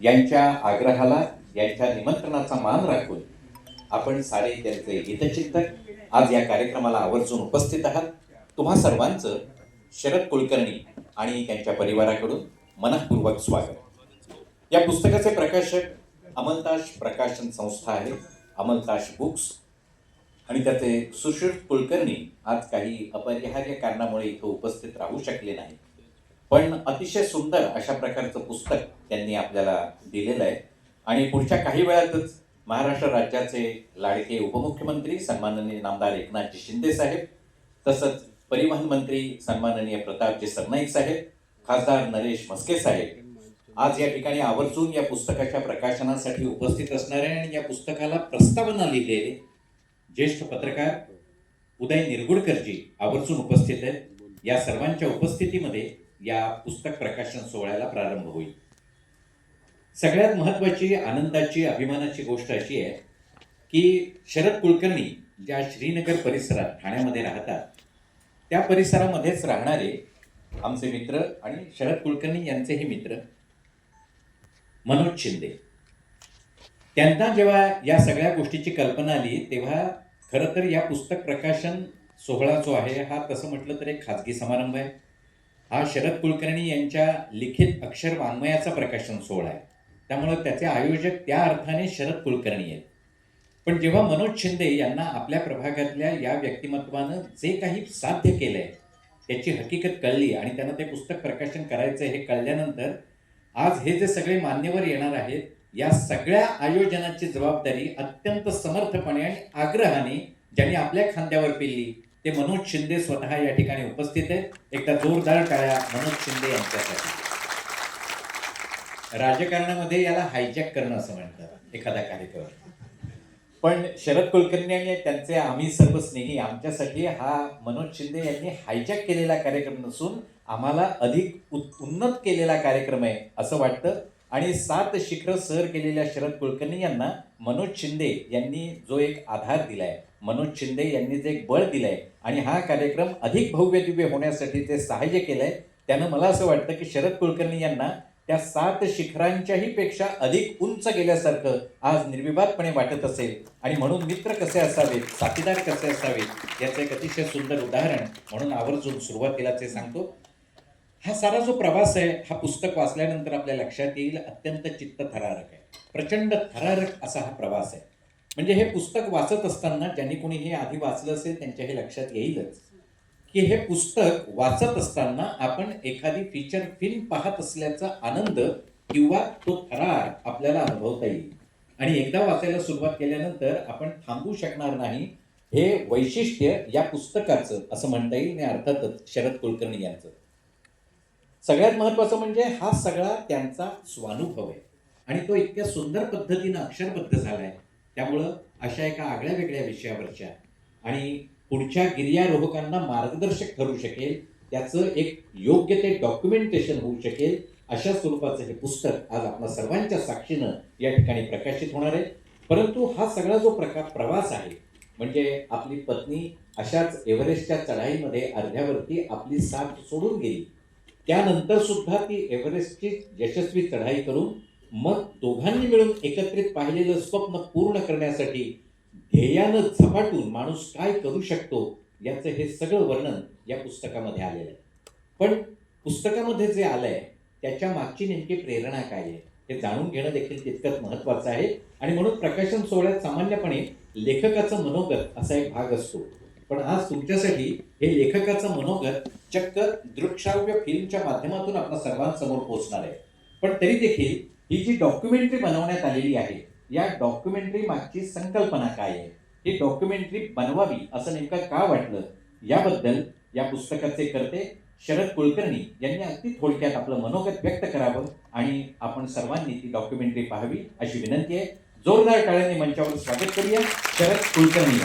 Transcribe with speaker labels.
Speaker 1: यांच्या आग्रहाला यांच्या निमंत्रणाचा मान राखून आपण सारे त्यांचे हितचिंतक आज या कार्यक्रमाला आवर्जून उपस्थित आहात. तुम्हा सर्वांचं शरद कुलकर्णी आणि त्यांच्या परिवाराकडून मनपूर्वक स्वागत. या पुस्तकाचे प्रकाशक अमलताश प्रकाशन संस्था आहे अमलताश बुक्स. आणि त्याचे सुश्रुत कुलकर्णी आज काही अपरिहार्य कारणामुळे इथं उपस्थित राहू शकले नाही पण अतिशय सुंदर अशा प्रकारचं पुस्तक त्यांनी आपल्याला दिलेलं आहे. आणि पुढच्या काही वेळातच महाराष्ट्र राज्याचे लाडके उपमुख्यमंत्री सन्माननीय नामदार एकनाथजी शिंदे साहेब तसंच परिवहन मंत्री सन्माननीय प्रतापजी सरनाईक साहेब खासदार नरेश म्हस्के साहेब आज या ठिकाणी आवर्जून या पुस्तकाच्या प्रकाशनासाठी उपस्थित असणारे आणि या पुस्तकाला प्रस्तावना लिहिलेले ज्येष्ठ पत्रकार उदय निरगुडकरजी आवर्जून उपस्थित आहेत. या सर्वांच्या उपस्थितीमध्ये या पुस्तक प्रकाशन सोहळ्याला प्रारंभ होईल. सगळ्यात महत्वाची आनंदाची अभिमानाची गोष्ट अशी आहे की शरद कुलकर्णी ज्या श्रीनगर परिसरात ठाण्यामध्ये राहतात त्या परिसरामध्येच राहणारे आमचे मित्र आणि शरद कुलकर्णी यांचेही मित्र मनोज शिंदे. त्यांना जेव्हा या सगळ्या गोष्टीची कल्पना आली तेव्हा खरं तर या पुस्तक प्रकाशन सोहळा जो आहे हा तसं म्हटलं तर एक खाजगी समारंभ आहे. हा शरद कुलकर्णी यांच्या लिखित अक्षर वाङ्मयाचा प्रकाशन सोहळा आहे. त्यामुळं त्याचे आयोजक त्या अर्थाने शरद कुलकर्णी आहेत. पण जेव्हा मनोज शिंदे यांना आपल्या प्रभागातल्या या व्यक्तिमत्वानं जे काही साध्य केलंय त्याची हकीकत कळली आणि त्यांना ते पुस्तक प्रकाशन करायचं हे कळल्यानंतर आज हे जे सगळे मान्यवर येणार आहेत या सगळ्या आयोजनाची जबाबदारी अत्यंत समर्थपणे आणि आग्रहाने ज्यांनी आपल्या खांद्यावर पेलली ते मनोज शिंदे स्वतः या ठिकाणी उपस्थित आहेत. एकदा जोरदार टाळ्या मनोज शिंदे यांच्यासाठी. राजकारणामध्ये याला हायजॅक करणं असं म्हणतात एखादा कार्यक्रम पण शरद कुलकर्णी आणि त्यांचे आम्ही सर्व स्नेही आमच्यासाठी हा मनोज शिंदे यांनी हायजॅक केलेला कार्यक्रम नसून आम्हाला अधिक उत- उन्नत केलेला कार्यक्रम आहे असं वाटतं. आणि सात शिखर सर केलेल्या शरद कुलकर्णी यांना मनोज शिंदे यांनी जो एक आधार दिलाय मनोज शिंदे यांनी जे एक बळ दिलंय आणि हा कार्यक्रम अधिक भव्य दिव्य होण्यासाठी जे सहाय्य केलंय त्यानं मला असं वाटतं की शरद कुलकर्णी यांना त्या सात शिखरांच्याही पेक्षा अधिक उंच गेल्यासारखं आज निर्विवादपणे वाटत असेल. आणि म्हणून मित्र कसे असावेत साथीदार कसे असावेत याचं एक अतिशय सुंदर उदाहरण म्हणून आवर्जून सुरुवातीला ते सांगतो. हा सारा जो प्रवास आहे हा पुस्तक वाचल्यानंतर आपल्या लक्षात येईल अत्यंत चित्त थरारक आहे. प्रचंड थरारक असा हा प्रवास आहे. म्हणजे हे पुस्तक वाचत असताना ज्यांनी कोणी हे आधी वाचलं असेल त्यांच्या हे लक्षात येईलच. की हे पुस्तक वाचत असताना आपण एखादी फीचर फिल्म पाहत असल्याचा आनंद किंवा तो थरार आपल्याला अनुभवता येईल. आणि एकदा वाचायला सुरुवात केल्यानंतर आपण थांबू शकणार नाही. हे वैशिष्ट्य या पुस्तकाचं असं म्हणता येईल आणि अर्थातच शरद कुलकर्णी यांचं. सगळ्यात महत्वाचं म्हणजे हा सगळा त्यांचा स्वानुभव आहे. आणि तो इतक्या सुंदर पद्धतीनं अक्षरबद्ध झाला आहे त्यामुळं अशा एका आगळ्या वेगळ्या विषयावरच्या आणि पुढच्या गिर्यारोहकांना मार्गदर्शक ठरू शकेल त्याचं एक योग्य ते डॉक्युमेंटेशन होऊ शकेल अशा स्वरूपाचं हे पुस्तक आज आपल्या सर्वांच्या साक्षीनं या ठिकाणी प्रकाशित होणार आहे. परंतु हा सगळा जो प्रकार प्रवास आहे म्हणजे आपली पत्नी अशाच एव्हरेस्टच्या चढाईमध्ये अर्ध्यावरती आपली साथ सोडून गेली त्यानंतर सुद्धा ती एव्हरेस्टची यशस्वी चढाई करून मग दोघांनी मिळून एकत्रित पाहिलेलं स्वप्न पूर्ण करण्यासाठी ध्येयानं झपाटून माणूस काय करू शकतो याचं हे सगळं वर्णन या पुस्तकामध्ये आलेलं आहे. पण पुस्तकामध्ये जे आलं आहे त्याच्या मागची नेमकी प्रेरणा काय आहे? हे जाणून घेणं देखील तितकंच महत्त्वाचं आहे. आणि म्हणून प्रकाशन सोहळ्यात सामान्यपणे लेखकाचं मनोगत असा एक भाग असतो. पण आज तुमच्यासाठी हे लेखकाचं मनोगत चक्क दृकश्राव्य फिल्मच्या माध्यमातून आपल्या सर्वांसमोर पोहोचणार आहे. पण तरी देखील ही जी डॉक्युमेंटरी बनवण्यात आलेली आहे या डॉक्युमेंटरी मागची संकल्पना काय आहे? ही डॉक्युमेंटरी बनवावी असं नेमकं का वाटलं? याबद्दल या पुस्तकाचे करते शरद कुलकर्णी यांनी अगदी थोडक्यात आपलं मनोगत व्यक्त करावं आणि आपण सर्वांनी ती डॉक्युमेंटरी पाहावी अशी विनंती आहे. जोरदार टाळ्यांनी मंचावर स्वागत करूया. शरद कुलकर्णी.